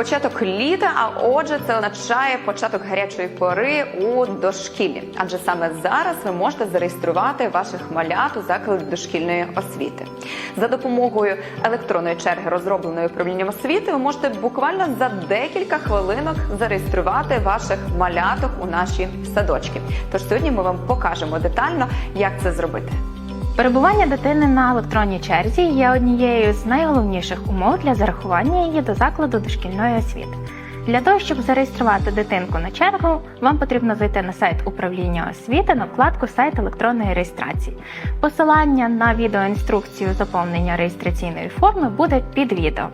Початок літа, а отже, це означає початок гарячої пори у дошкіллі. Адже саме зараз ви можете зареєструвати ваших малят у заклади дошкільної освіти. За допомогою електронної черги, розробленої управлінням освіти, ви можете буквально за декілька хвилинок зареєструвати ваших маляток у наші садочки. Тож сьогодні ми вам покажемо детально, як це зробити. Перебування дитини на електронній черзі є однією з найголовніших умов для зарахування її до закладу дошкільної освіти. Для того, щоб зареєструвати дитинку на чергу, вам потрібно зайти на сайт управління освіти на вкладку Сайт електронної реєстрації. Посилання на відеоінструкцію заповнення реєстраційної форми буде під відео.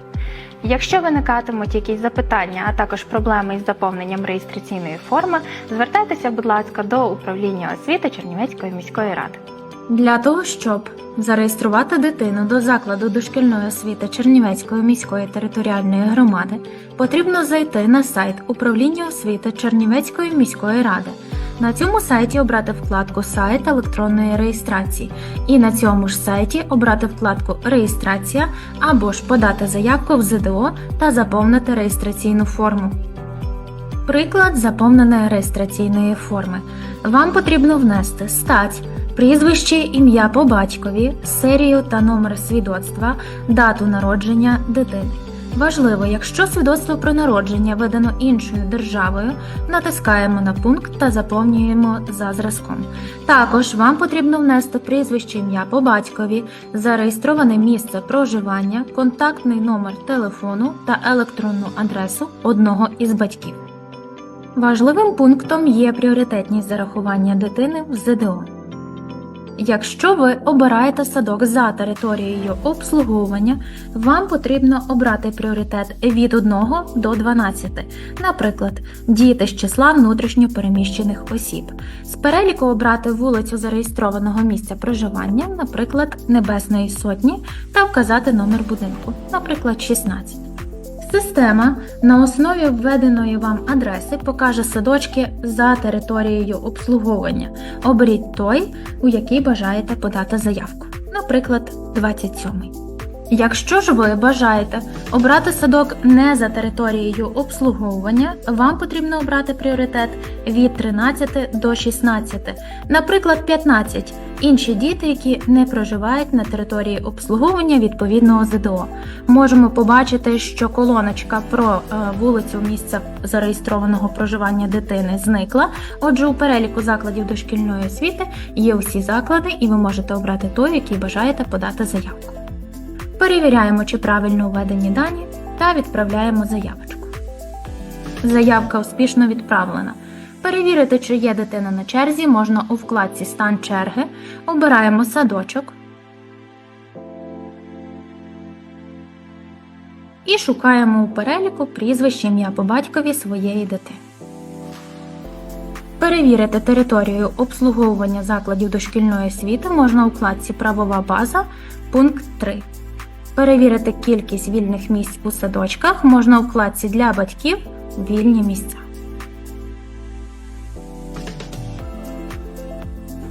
Якщо виникатимуть якісь запитання, а також проблеми із заповненням реєстраційної форми, звертайтеся, будь ласка, до управління освіти Чернівецької міської ради. Для того, щоб зареєструвати дитину до закладу дошкільної освіти Чернівецької міської територіальної громади, потрібно зайти на сайт управління освіти Чернівецької міської ради. На цьому сайті обрати вкладку Сайт електронної реєстрації і на цьому ж сайті обрати вкладку Реєстрація або ж подати заявку в ЗДО та заповнити реєстраційну форму. Приклад заповненої реєстраційної форми. Вам потрібно внести стать, прізвище, ім'я по батькові, серію та номер свідоцтва, дату народження дитини. Важливо, якщо свідоцтво про народження видано іншою державою, натискаємо на пункт та заповнюємо за зразком. Також вам потрібно внести прізвище ім'я по батькові, зареєстроване місце проживання, контактний номер телефону та електронну адресу одного із батьків. Важливим пунктом є пріоритетність зарахування дитини в ЗДО. Якщо ви обираєте садок за територією обслуговування, вам потрібно обрати пріоритет від 1 до 12, наприклад, діти з числа внутрішньо переміщених осіб. З переліку обрати вулицю зареєстрованого місця проживання, наприклад, Небесної Сотні, та вказати номер будинку, наприклад, 16. Система на основі введеної вам адреси покаже садочки за територією обслуговування. Оберіть той, у який бажаєте подати заявку, наприклад, 27. Якщо ж ви бажаєте обрати садок не за територією обслуговування, вам потрібно обрати пріоритет від 13 до 16, наприклад, 15 інші діти, які не проживають на території обслуговування відповідного ЗДО. Можемо побачити, що колоночка про е, вулицю місця зареєстрованого проживання дитини зникла. Отже, у переліку закладів дошкільної освіти є усі заклади, і ви можете обрати той, який бажаєте подати заявку. Перевіряємо, чи правильно введені дані, та відправляємо заявочку. Заявка успішно відправлена. Перевірити, чи є дитина на черзі, можна у вкладці Стан черги. Обираємо садочок і шукаємо у переліку прізвище ім'я по батькові своєї дитини. Перевірити територію обслуговування закладів дошкільної освіти можна у вкладці Правова база, пункт 3. Перевірити кількість вільних місць у садочках можна у вкладці для батьків Вільні місця.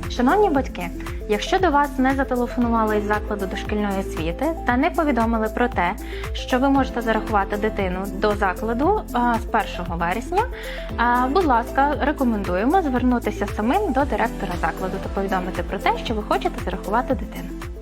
Шановні батьки, якщо до вас не зателефонували із закладу дошкільної освіти та не повідомили про те, що ви можете зарахувати дитину до закладу з 1 вересня, будь ласка, рекомендуємо звернутися самим до директора закладу та повідомити про те, що ви хочете зарахувати дитину.